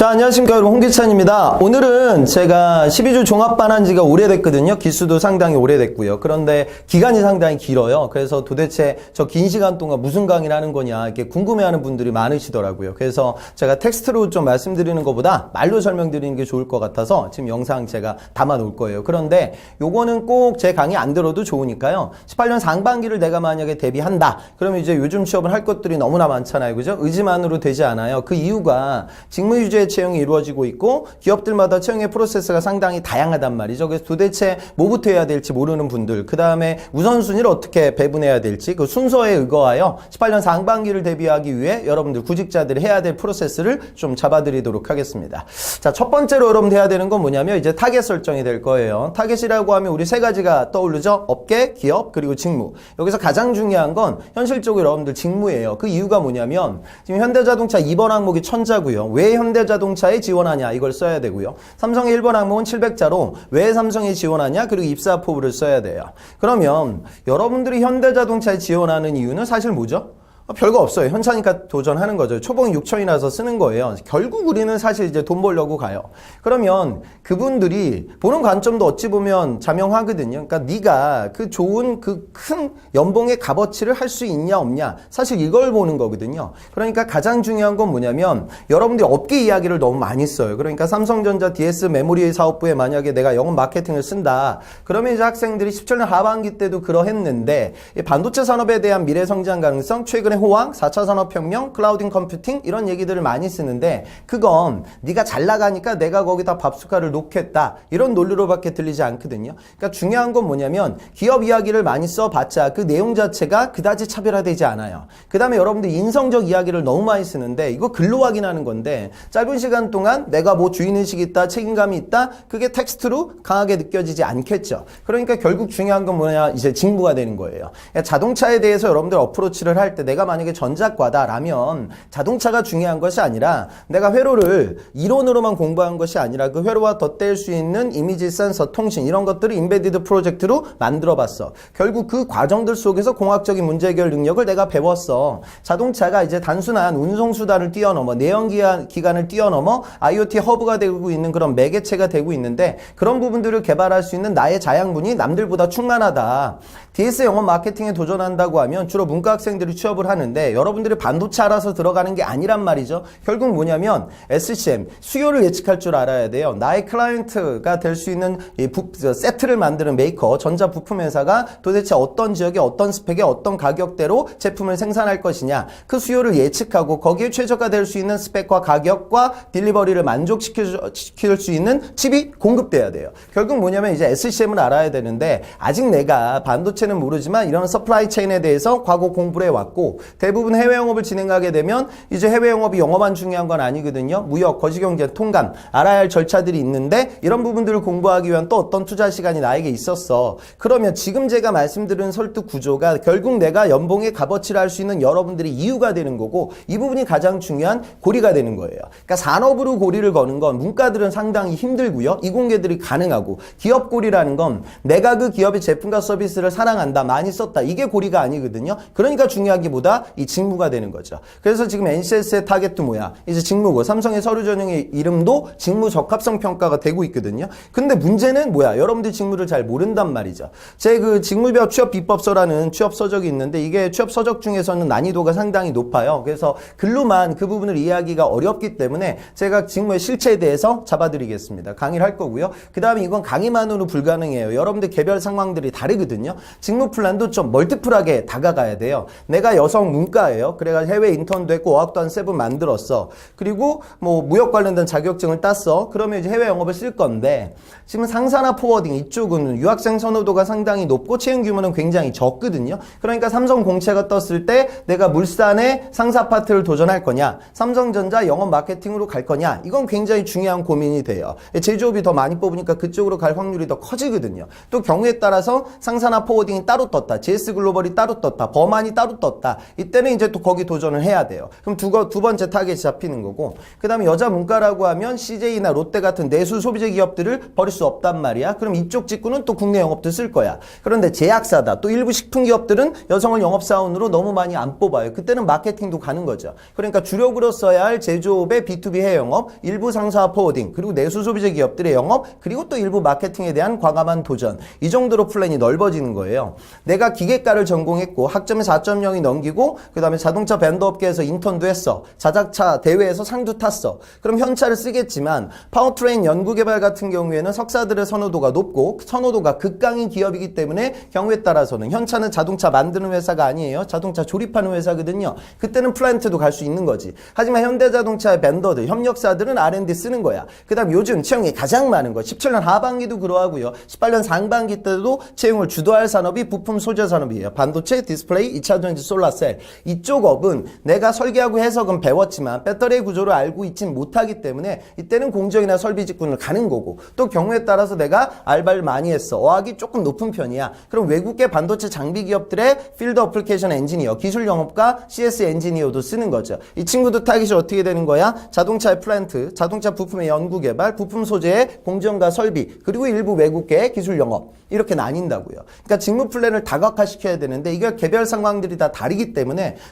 자, 안녕하십니까, 여러분. 홍기찬입니다. 오늘은 제가 12주 종합반 한 지가 오래됐거든요. 기수도 상당히 오래됐고요. 그런데 기간이 상당히 길어요. 그래서 도대체 저 긴 시간 동안 무슨 강의를 하는 거냐, 이렇게 궁금해하는 분들이 많으시더라고요. 그래서 제가 텍스트로 좀 말씀드리는 것보다 말로 설명드리는 게 좋을 것 같아서 지금 영상 제가 담아 놓을 거예요. 그런데 요거는 꼭 제 강의 안 들어도 좋으니까요. 18년 상반기를 내가 만약에 대비한다. 그러면 이제 요즘 취업을 할 것들이 너무나 많잖아요. 그죠? 의지만으로 되지 않아요. 그 이유가 직무 유지의 채용이 이루어지고 있고 기업들마다 채용의 프로세스가 상당히 다양하단 말이죠. 그래서 도대체 뭐부터 해야 될지 모르는 분들, 그 다음에 우선순위를 어떻게 배분해야 될지 그 순서에 의거하여 18년 상반기를 대비하기 위해 여러분들 구직자들이 해야 될 프로세스를 좀 잡아드리도록 하겠습니다. 자, 첫 번째로 여러분들 해야 되는 건 뭐냐면 이제 타겟 설정이 될 거예요. 타겟이라고 하면 우리 세 가지가 떠오르죠. 업계, 기업, 그리고 직무. 여기서 가장 중요한 건 현실적으로 여러분들 직무예요. 그 이유가 뭐냐면 지금 현대자동차 2번 항목이 천자고요. 왜 현대자동차 에 지원하냐 이걸 써야 되고요. 삼성의 1번 항목은 700자로 왜 삼성에 지원하냐 그리고 입사 포부를 써야 돼요. 그러면 여러분들이 현대자동차에 지원하는 이유는 사실 뭐죠? 어, 별거 없어요. 현차니까 도전하는 거죠. 초봉 6천이라서 쓰는 거예요. 결국 우리는 사실 이제 돈 벌려고 가요. 그러면 그분들이 보는 관점도 어찌 보면 자명하거든요. 그러니까 네가 그 좋은 그 큰 연봉의 값어치를 할 수 있냐 없냐 사실 이걸 보는 거거든요. 그러니까 가장 중요한 건 뭐냐면 여러분들이 업계 이야기를 너무 많이 써요. 그러니까 삼성전자 DS 메모리 사업부에 만약에 내가 영업 마케팅을 쓴다. 그러면 이제 학생들이 17년 하반기 때도 그러했는데 이 반도체 산업에 대한 미래 성장 가능성, 최근의 호황, 4차 산업혁명, 클라우딩 컴퓨팅 이런 얘기들을 많이 쓰는데 그건 네가 잘 나가니까 내가 거기다 밥숟갈을 놓겠다 이런 논리로밖에 들리지 않거든요. 그러니까 중요한 건 뭐냐면 기업 이야기를 많이 써봤자 그 내용 자체가 그다지 차별화되지 않아요. 그 다음에 여러분들 인성적 이야기를 너무 많이 쓰는데 이거 글로 확인하는 건데 짧은 시간 동안 내가 뭐 주인의식이 있다, 책임감이 있다 그게 텍스트로 강하게 느껴지지 않겠죠. 그러니까 결국 중요한 건 뭐냐 이제 직무가 되는 거예요. 그러니까 자동차에 대해서 여러분들 어프로치를 할 때 내가 만약에 전작과다라면 자동차가 중요한 것이 아니라 내가 회로를 이론으로만 공부한 것이 아니라 그 회로와 덧댈 수 있는 이미지 센서 통신 이런 것들을 인베디드 프로젝트로 만들어 봤어. 결국 그 과정들 속에서 공학적인 문제 해결 능력을 내가 배웠어. 자동차가 이제 단순한 운송 수단을 뛰어넘어 내연 기간, 기간을 뛰어넘어 IoT 허브가 되고 있는 그런 매개체가 되고 있는데 그런 부분들을 개발할 수 있는 나의 자양분이 남들보다 충만하다. DS 영업 마케팅에 도전한다고 하면 주로 문과 학생들이 취업을 하는 데 여러분들이 반도체 알아서 들어가는 게 아니란 말이죠. 결국 뭐냐면 SCM 수요를 예측할 줄 알아야 돼요. 나의 클라이언트가 될 수 있는 이 부, 저 세트를 만드는 메이커 전자 부품 회사가 도대체 어떤 지역에 어떤 스펙에 어떤 가격대로 제품을 생산할 것이냐 그 수요를 예측하고 거기에 최저가 될 수 있는 스펙과 가격과 딜리버리를 만족시킬 수 있는 칩이 공급돼야 돼요. 결국 뭐냐면 이제 SCM을 알아야 되는데 아직 내가 반도체는 모르지만 이런 서플라이 체인에 대해서 과거 공부를 해왔고 대부분 해외 영업을 진행하게 되면 이제 해외 영업이 영어만 중요한 건 아니거든요. 무역, 거시경제, 통관 알아야 할 절차들이 있는데 이런 부분들을 공부하기 위한 또 어떤 투자 시간이 나에게 있었어. 그러면 지금 제가 말씀드린 설득 구조가 결국 내가 연봉의 값어치를 할 수 있는 여러분들의 이유가 되는 거고 이 부분이 가장 중요한 고리가 되는 거예요. 그러니까 산업으로 고리를 거는 건 문과들은 상당히 힘들고요. 이공계들이 가능하고 기업 고리라는 건 내가 그 기업의 제품과 서비스를 사랑한다, 많이 썼다. 이게 고리가 아니거든요. 그러니까 뭐다? 이 직무가 되는 거죠. 그래서 지금 NCS의 타겟도 뭐야? 이제 직무고 삼성의 서류 전형의 이름도 직무 적합성 평가가 되고 있거든요. 근데 문제는 뭐야? 여러분들 직무를 잘 모른단 말이죠. 제 그 직무별 취업 비법서라는 취업 서적이 있는데 이게 취업 서적 중에서는 난이도가 상당히 높아요. 그래서 글로만 그 부분을 이해하기가 어렵기 때문에 제가 직무의 실체에 대해서 잡아드리겠습니다. 강의를 할 거고요. 그 다음에 이건 강의만으로 불가능해요. 여러분들 개별 상황들이 다르거든요. 직무 플랜도 좀 멀티플하게 다가가야 돼요. 내가 여성 문과예요. 그래가 해외 인턴도 했고 어학도 한 세분 만들었어. 그리고 뭐 무역 관련된 자격증을 땄어. 그러면 이제 해외 영업을 쓸 건데 지금 상사나 포워딩 이쪽은 유학생 선호도가 상당히 높고 채용 규모는 굉장히 적거든요. 그러니까 삼성 공채가 떴을 때 내가 물산의 상사 파트를 도전할 거냐, 삼성전자 영업 마케팅으로 갈 거냐, 이건 굉장히 중요한 고민이 돼요. 제조업이 더 많이 뽑으니까 그쪽으로 갈 확률이 더 커지거든요. 또 경우에 따라서 상사나 포워딩이 따로 떴다, GS 글로벌이 따로 떴다, 버만이 따로 떴다. 이때는 이제 또 거기 도전을 해야 돼요. 그럼 두, 거- 두 번째 타겟이 잡히는 거고 그 다음에 여자 문과라고 하면 CJ나 롯데 같은 내수 소비재 기업들을 버릴 수 없단 말이야. 그럼 이쪽 직구는 또 국내 영업도 쓸 거야. 그런데 제약사다. 또 일부 식품 기업들은 여성을 영업사원으로 너무 많이 안 뽑아요. 그때는 마케팅도 가는 거죠. 그러니까 주력으로 써야 할 제조업의 B2B 해외영업, 일부 상사 포워딩, 그리고 내수 소비재 기업들의 영업, 그리고 또 일부 마케팅에 대한 과감한 도전. 이 정도로 플랜이 넓어지는 거예요. 내가 기계과를 전공했고 학점에 4.0이 넘기고 그 다음에 자동차 밴드 업계에서 인턴도 했어. 자작차 대회에서 상도 탔어. 그럼 현차를 쓰겠지만 파워트레인 연구개발 같은 경우에는 석사들의 선호도가 높고 선호도가 극강인 기업이기 때문에 경우에 따라서는 현차는 자동차 만드는 회사가 아니에요. 자동차 조립하는 회사거든요. 그때는 플랜트도 갈 수 있는 거지. 하지만 현대자동차의 밴더들, 협력사들은 R&D 쓰는 거야. 그 다음 요즘 채용이 가장 많은 거. 17년 하반기도 그러하고요. 18년 상반기 때도 채용을 주도할 산업이 부품 소재 산업이에요. 반도체, 디스플레이, 2차 전지, 솔라셀. 이쪽 업은 내가 설계하고 해석은 배웠지만 배터리 구조를 알고 있진 못하기 때문에 이때는 공정이나 설비 직군을 가는 거고 또 경우에 따라서 내가 알바를 많이 했어. 어학이 조금 높은 편이야. 그럼 외국계 반도체 장비 기업들의 필드 어플리케이션 엔지니어, 기술 영업과 CS 엔지니어도 쓰는 거죠. 이 친구도 타깃이 어떻게 되는 거야? 자동차의 플랜트, 자동차 부품의 연구 개발, 부품 소재의 공정과 설비, 그리고 일부 외국계 기술 영업. 이렇게 나뉜다고요. 그러니까 직무 플랜을 다각화시켜야 되는데 이게 개별 상황들이 다 다르기 때문에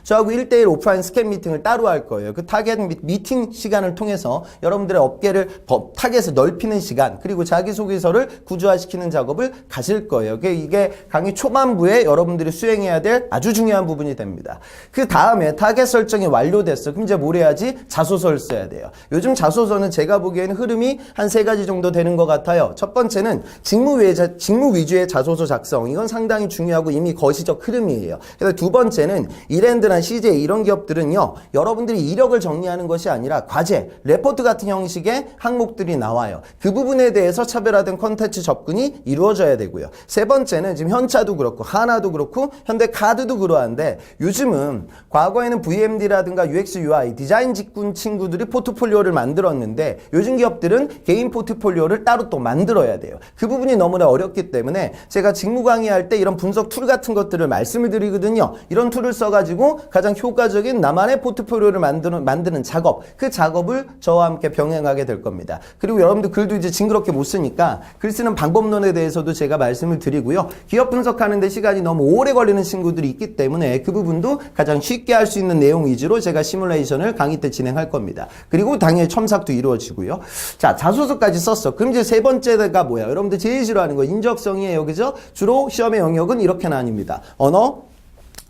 저하고 1대1 오프라인 스캔 미팅을 따로 할 거예요. 그 타겟 미- 미팅 시간을 통해서 여러분들의 업계를 법- 타겟을 넓히는 시간 그리고 자기소개서를 구조화시키는 작업을 가실 거예요. 이게, 강의 초반부에 여러분들이 수행해야 될 아주 중요한 부분이 됩니다. 그 다음에 타겟 설정이 완료됐어. 그럼 이제 뭘 해야지? 자소서를 써야 돼요. 요즘 자소서는 제가 보기에는 흐름이 한 세 가지 정도 되는 것 같아요. 첫 번째는 직무 자- 직무 위주의 자소서 작성. 이건 상당히 중요하고 이미 거시적 흐름이에요. 그래서 두 번째는 이랜드나 CJ 이런 기업들은요, 여러분들이 이력을 정리하는 것이 아니라 과제, 레포트 같은 형식의 항목들이 나와요. 그 부분에 대해서 차별화된 컨텐츠 접근이 이루어져야 되고요. 세 번째는 지금 현차도 그렇고, 하나도 그렇고, 현대카드도 그러한데, 요즘은 과거에는 VMD라든가 UX, UI, 디자인 직군 친구들이 포트폴리오를 만들었는데, 요즘 기업들은 개인 포트폴리오를 따로 또 만들어야 돼요. 그 부분이 너무나 어렵기 때문에 제가 직무 강의할 때 이런 분석 툴 같은 것들을 말씀을 드리거든요. 이런 툴을 써가지고 가장 효과적인 나만의 포트폴리오를 만드는, 만드는 작업, 그 작업을 저와 함께 병행하게 될 겁니다. 그리고 여러분들 글도 이제 징그럽게 못 쓰니까 글 쓰는 방법론에 대해서도 제가 말씀을 드리고요. 기업 분석하는데 시간이 너무 오래 걸리는 친구들이 있기 때문에 그 부분도 가장 쉽게 할 수 있는 내용 위주로 제가 시뮬레이션을 강의 때 진행할 겁니다. 그리고 당연히 첨삭도 이루어지고요. 자, 자소서까지 썼어. 그럼 이제 세 번째가 뭐야? 여러분들 제일 싫어하는 거 인적성이에요. 그죠? 주로 시험의 영역은 이렇게 나뉩니다. 언어,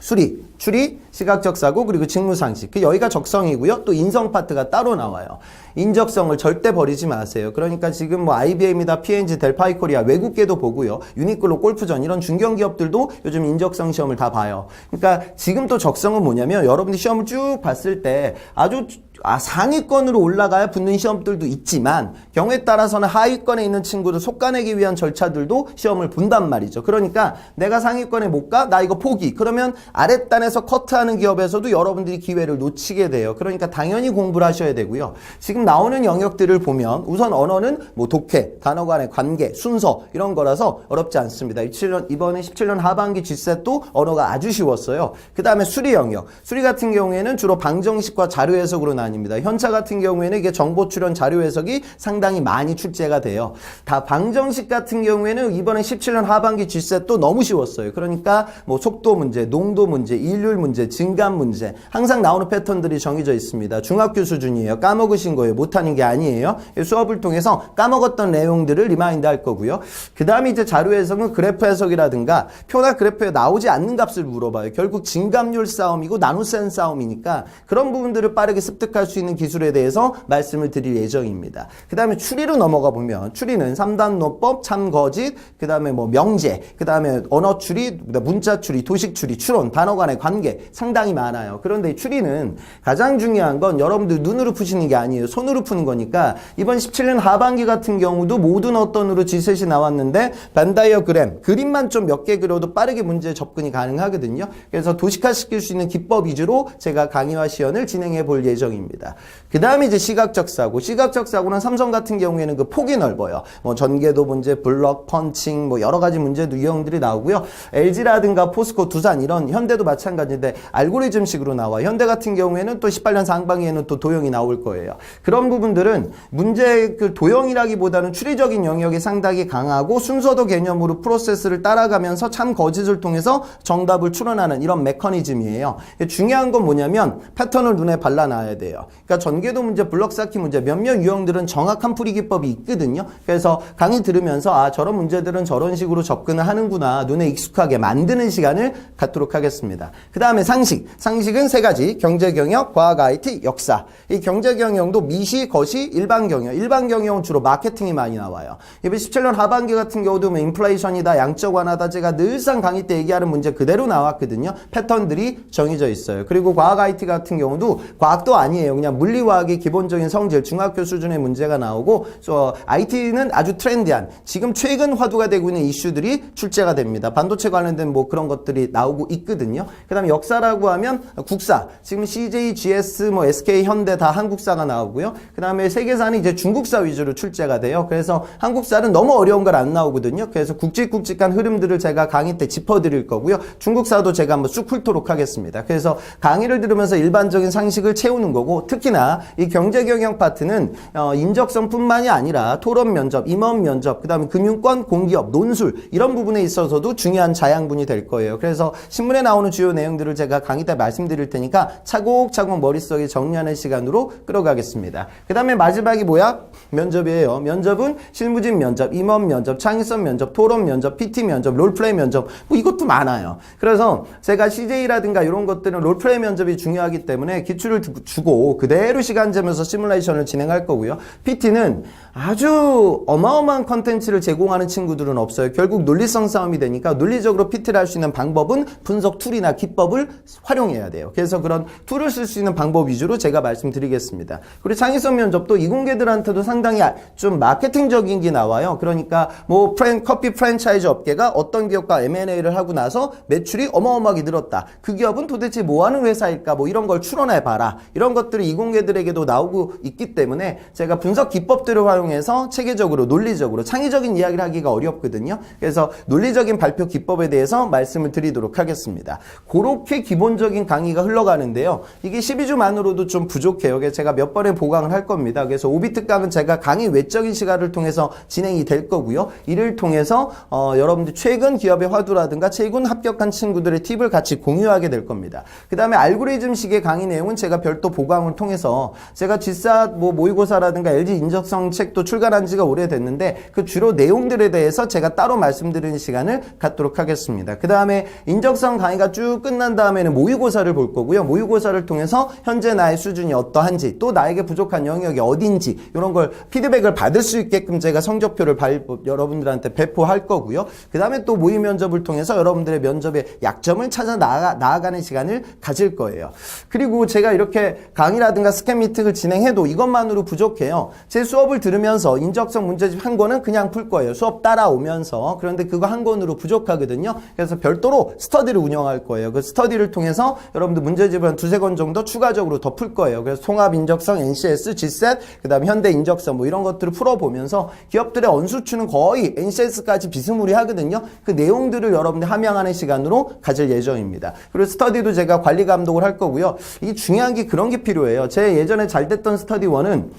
수리, 추리, 시각적 사고, 그리고 직무 상식. 그 여기가 적성이고요. 또 인성 파트가 따로 나와요. 인적성을 절대 버리지 마세요. 그러니까 지금 뭐 IBM이다, P&G, 델파이 코리아, 외국계도 보고요. 유니클로, 골프전 이런 중견 기업들도 요즘 인적성 시험을 다 봐요. 그러니까 지금 또 적성은 뭐냐면 여러분들이 시험을 쭉 봤을 때 아주 아, 상위권으로 올라가야 붙는 시험들도 있지만 경우에 따라서는 하위권에 있는 친구들 속가내기 위한 절차들도 시험을 본단 말이죠. 그러니까 내가 상위권에 못 가? 나 이거 포기. 그러면 아랫단에서 커트하는 기업에서도 여러분들이 기회를 놓치게 돼요. 그러니까 당연히 공부를 하셔야 되고요. 지금 나오는 영역들을 보면 우선 언어는 뭐 독해, 단어 간의 관계, 순서 이런 거라서 어렵지 않습니다. 17년, 이번에 17년 하반기 G셋도 언어가 아주 쉬웠어요. 그 다음에 수리 영역. 수리 같은 경우에는 주로 방정식과 자료 해석으로 나 뉩니다. 현차 같은 경우에는 이게 정보 출연 자료 해석이 상당히 많이 출제가 돼요. 다 방정식 같은 경우에는 이번에 17년 하반기 G셋도 너무 쉬웠어요. 그러니까 뭐 속도 문제, 농도 문제, 일률 문제, 증감 문제 항상 나오는 패턴들이 정해져 있습니다. 중학교 수준이에요. 까먹으신 거예요. 못하는 게 아니에요. 이 수업을 통해서 까먹었던 내용들을 리마인드 할 거고요. 그 다음에 이제 자료 해석은 그래프 해석이라든가 표나 그래프에 나오지 않는 값을 물어봐요. 결국 증감률 싸움이고 나눗셈 싸움이니까 그런 부분들을 빠르게 습득 할 수 있는 기술에 대해서 말씀을 드릴 예정입니다. 그 다음에 추리로 넘어가 보면 추리는 3단 노법, 참거짓, 그 다음에 뭐 명제, 그 다음에 언어 추리, 문자 추리, 도식 추리, 추론, 단어 간의 관계 상당히 많아요. 그런데 이 추리는 가장 중요한 건 여러분들 눈으로 푸시는 게 아니에요. 손으로 푸는 거니까 이번 17년 하반기 같은 경우도 모든 어떤으로 G셋이 나왔는데 벤다이어그램 그림만 좀 몇 개 그려도 빠르게 문제 접근이 가능하거든요. 그래서 도식화시킬 수 있는 기법 위주로 제가 강의와 시연을 진행해 볼 예정입니다. 부분입니다. 그 다음에 이제 시각적 사고. 시각적 사고는 삼성 같은 경우에는 그 폭이 넓어요. 뭐 전개도 문제, 블럭, 펀칭, 뭐 여러 가지 문제도 유형들이 나오고요. LG라든가 포스코, 두산 이런 현대도 마찬가지인데 알고리즘식으로 나와. 현대 같은 경우에는 또 18년 상반기에는 또 도형이 나올 거예요. 그런 부분들은 문제 그 도형이라기보다는 추리적인 영역이 상당히 강하고 순서도 개념으로 프로세스를 따라가면서 참 거짓을 통해서 정답을 추론하는 이런 메커니즘이에요. 중요한 건 뭐냐면 패턴을 눈에 발라놔야 돼요. 그러니까 전개도 문제, 블럭 쌓기 문제 몇몇 유형들은 정확한 풀이 기법이 있거든요. 그래서 강의 들으면서 아 저런 문제들은 저런 식으로 접근을 하는구나 눈에 익숙하게 만드는 시간을 갖도록 하겠습니다. 그 다음에 상식. 상식은 세 가지. 경제 경영, 과학 IT, 역사. 이 경제 경영도 미시, 거시, 일반 경영. 일반 경영은 주로 마케팅이 많이 나와요. 이번 17년 하반기 같은 경우도 뭐 인플레이션이다, 양적 완화다 제가 늘상 강의 때 얘기하는 문제 그대로 나왔거든요. 패턴들이 정해져 있어요. 그리고 과학 IT 같은 경우도 과학도 아니에요. 그냥 물리과학의 기본적인 성질, 중학교 수준의 문제가 나오고 저 IT는 아주 트렌디한 지금 최근 화두가 되고 있는 이슈들이 출제가 됩니다. 반도체 관련된 뭐 그런 것들이 나오고 있거든요. 그다음에 역사라고 하면 국사. 지금 CJ, GS, 뭐 SK, 현대 다 한국사가 나오고요. 그다음에 세계사는 이제 중국사 위주로 출제가 돼요. 그래서 한국사는 너무 어려운 걸 안 나오거든요. 그래서 굵직굵직한 흐름들을 제가 강의 때 짚어드릴 거고요. 중국사도 제가 한번 쑥 훑도록 하겠습니다. 그래서 강의를 들으면서 일반적인 상식을 채우는 거고 특히나 이 경제 경영 파트는 어, 인적성뿐만이 아니라 토론 면접, 임원 면접, 그다음에 금융권, 공기업, 논술 이런 부분에 있어서도 중요한 자양분이 될 거예요. 그래서 신문에 나오는 주요 내용들을 제가 강의 때 말씀드릴 테니까 차곡차곡 머릿속에 정리하는 시간으로 끌어가겠습니다. 그다음에 마지막이 뭐야? 면접이에요. 면접은 실무진 면접, 임원 면접, 창의성 면접, 토론 면접, PT 면접, 롤플레이 면접 뭐 이것도 많아요. 그래서 제가 CJ라든가 이런 것들은 롤플레이 면접이 중요하기 때문에 기출을 두- 주고 그대로 시간 재면서 시뮬레이션을 진행할 거고요. PT는 아주 어마어마한 컨텐츠를 제공하는 친구들은 없어요. 결국 논리성 싸움이 되니까 논리적으로 PT를 할 수 있는 방법은 분석 툴이나 기법을 활용해야 돼요. 그래서 그런 툴을 쓸 수 있는 방법 위주로 제가 말씀드리겠습니다. 그리고 창의성 면접도 이공계들한테도 상당히 아- 좀 마케팅적인 게 나와요. 그러니까 뭐 프랜, 커피 프랜차이즈 업계가 어떤 기업과 M&A를 하고 나서 매출이 어마어마하게 늘었다. 그 기업은 도대체 뭐 하는 회사일까? 뭐 이런 걸 추론해 봐라. 이런 것 들이 이공계들에게도 나오고 있기 때문에 제가 분석 기법들을 활용해서 체계적으로 논리적으로 창의적인 이야기를 하기가 어렵거든요. 그래서 논리적인 발표 기법에 대해서 말씀을 드리도록 하겠습니다. 그렇게 기본적인 강의가 흘러가는데요. 이게 12주만으로도 좀 부족해요. 제가 몇 번에 보강을 할 겁니다. 그래서 오비 특강은 제가 강의 외적인 시간을 통해서 진행이 될 거고요. 이를 통해서 어, 여러분들 최근 기업의 화두라든가 최근 합격한 친구들의 팁을 같이 공유하게 될 겁니다. 그 다음에 알고리즘식의 강의 내용은 제가 별도 보강 을 통해서 제가 G사 뭐 모의고사라든가 LG 인적성 책도 출간한 지가 오래됐는데 그 주로 내용들에 대해서 제가 따로 말씀드리는 시간을 갖도록 하겠습니다. 그 다음에 인적성 강의가 쭉 끝난 다음에는 모의고사를 볼 거고요. 모의고사를 통해서 현재 나의 수준이 어떠한지 또 나에게 부족한 영역이 어딘지 이런 걸 피드백을 받을 수 있게끔 제가 성적표를 발, 여러분들한테 배포할 거고요. 그 다음에 또 모의 면접을 통해서 여러분들의 면접의 약점을 찾아 나아가, 나아가는 시간을 가질 거예요. 그리고 제가 이렇게 강의라든가 스캔 미팅을 진행해도 이것만으로 부족해요. 제 수업을 들으면서 인적성 문제집 한 권은 그냥 풀 거예요. 수업 따라오면서. 그런데 그거 한 권으로 부족하거든요. 그래서 별도로 스터디를 운영할 거예요. 그 스터디를 통해서 여러분들 문제집을 한 두세 권 정도 추가적으로 더 풀 거예요. 그래서 통합 인적성, NCS, GSET, 그 다음 현대 인적성 뭐 이런 것들을 풀어보면서 기업들의 언수추는 거의 NCS까지 비스무리하거든요. 그 내용들을 여러분들 함양하는 시간으로 가질 예정입니다. 그리고 스터디도 제가 관리 감독을 할 거고요. 이게 중요한 게 그런 게 필요 해요. 제 예전에 잘 됐던 스터디 원은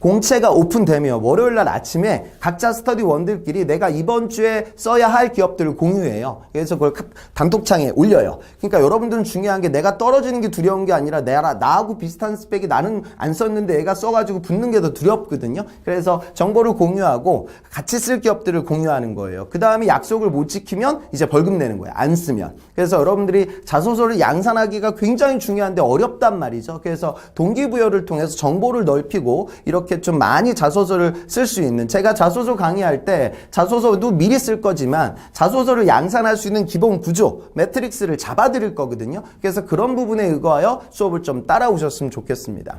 공채가 오픈되면 월요일 날 아침에 각자 스터디 원들끼리 내가 이번 주에 써야 할 기업들을 공유해요. 그래서 그걸 카- 단톡창에 올려요. 그러니까 여러분들은 중요한 게 내가 떨어지는 게 두려운 게 아니라 내가 나하고 비슷한 스펙이 나는 안 썼는데 얘가 써가지고 붙는 게 더 두렵거든요. 그래서 정보를 공유하고 같이 쓸 기업들을 공유하는 거예요. 그 다음에 약속을 못 지키면 이제 벌금 내는 거예요. 안 쓰면. 그래서 여러분들이 자소서를 양산하기가 굉장히 중요한데 어렵단 말이죠. 그래서 동기부여를 통해서 정보를 넓히고 이렇게 좀 많이 자소서를 쓸 수 있는 제가 자소서 강의할 때 자소서도 미리 쓸 거지만 자소서를 양산할 수 있는 기본 구조 매트릭스를 잡아드릴 거거든요. 그래서 그런 부분에 의거하여 수업을 좀 따라오셨으면 좋겠습니다.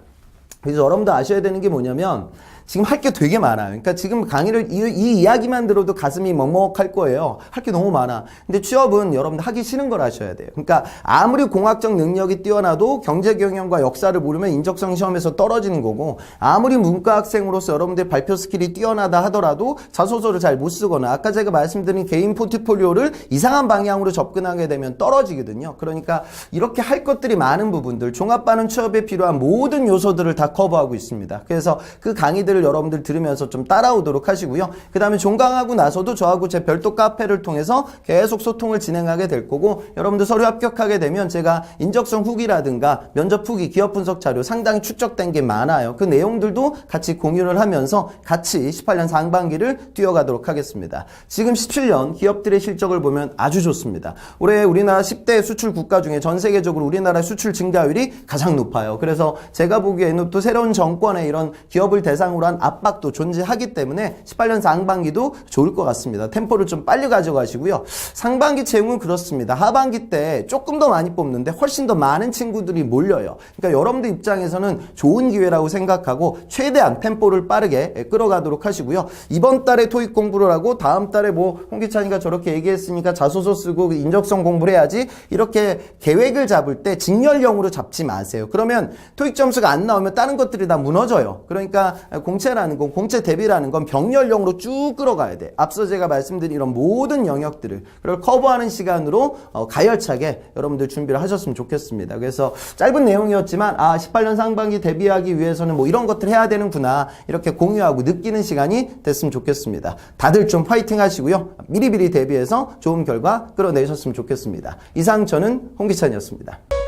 그래서 여러분도 아셔야 되는 게 뭐냐면 지금 할 게 되게 많아요. 그러니까 지금 강의를 이, 이 이야기만 들어도 가슴이 먹먹할 거예요. 할 게 너무 많아. 근데 취업은 여러분들 하기 싫은 걸 하셔야 돼요. 그러니까 아무리 공학적 능력이 뛰어나도 경제 경영과 역사를 모르면 인적성 시험에서 떨어지는 거고 아무리 문과 학생으로서 여러분들 발표 스킬이 뛰어나다 하더라도 자소서를 잘 못 쓰거나 아까 제가 말씀드린 개인 포트폴리오를 이상한 방향으로 접근하게 되면 떨어지거든요. 그러니까 이렇게 할 것들이 많은 부분들 종합반응 취업에 필요한 모든 요소들을 다 커버하고 있습니다. 그래서 그 강의들을 여러분들 들으면서 좀 따라오도록 하시고요. 그 다음에 종강하고 나서도 저하고 제 별도 카페를 통해서 계속 소통을 진행하게 될 거고 여러분들 서류 합격하게 되면 제가 인적성 후기라든가 면접 후기, 기업 분석 자료 상당히 축적된 게 많아요. 그 내용들도 같이 공유를 하면서 같이 18년 상반기를 뛰어가도록 하겠습니다. 지금 17년 기업들의 실적을 보면 아주 좋습니다. 올해 우리나라 10대 수출 국가 중에 전 세계적으로 우리나라 수출 증가율이 가장 높아요. 그래서 제가 보기에는 또 새로운 정권의 이런 기업을 대상으로 한 압박도 존재하기 때문에 18년 상반기도 좋을 것 같습니다. 템포를 좀 빨리 가져가시고요. 상반기 채용은 그렇습니다. 하반기 때 조금 더 많이 뽑는데 훨씬 더 많은 친구들이 몰려요. 그러니까 여러분들 입장에서는 좋은 기회라고 생각하고 최대한 템포를 빠르게 끌어가도록 하시고요. 이번 달에 토익 공부를 하고 다음 달에 뭐 홍기찬이가 저렇게 얘기했으니까 자소서 쓰고 인적성 공부를 해야지 이렇게 계획을 잡을 때 직렬형으로 잡지 마세요. 그러면 토익 점수가 안 나오면 다른 것들이 다 무너져요. 그러니까 공채라는 건 공채 대비라는 건 병렬형으로 쭉 끌어가야 돼. 앞서 제가 말씀드린 이런 모든 영역들을 그걸 커버하는 시간으로 어, 가열차게 여러분들 준비를 하셨으면 좋겠습니다. 그래서 짧은 내용이었지만 아 18년 상반기 대비하기 위해서는 뭐 이런 것들 해야 되는구나 이렇게 공유하고 느끼는 시간이 됐으면 좋겠습니다. 다들 좀 파이팅 하시고요. 미리미리 대비해서 좋은 결과 끌어내셨으면 좋겠습니다. 이상 저는 홍기찬이었습니다.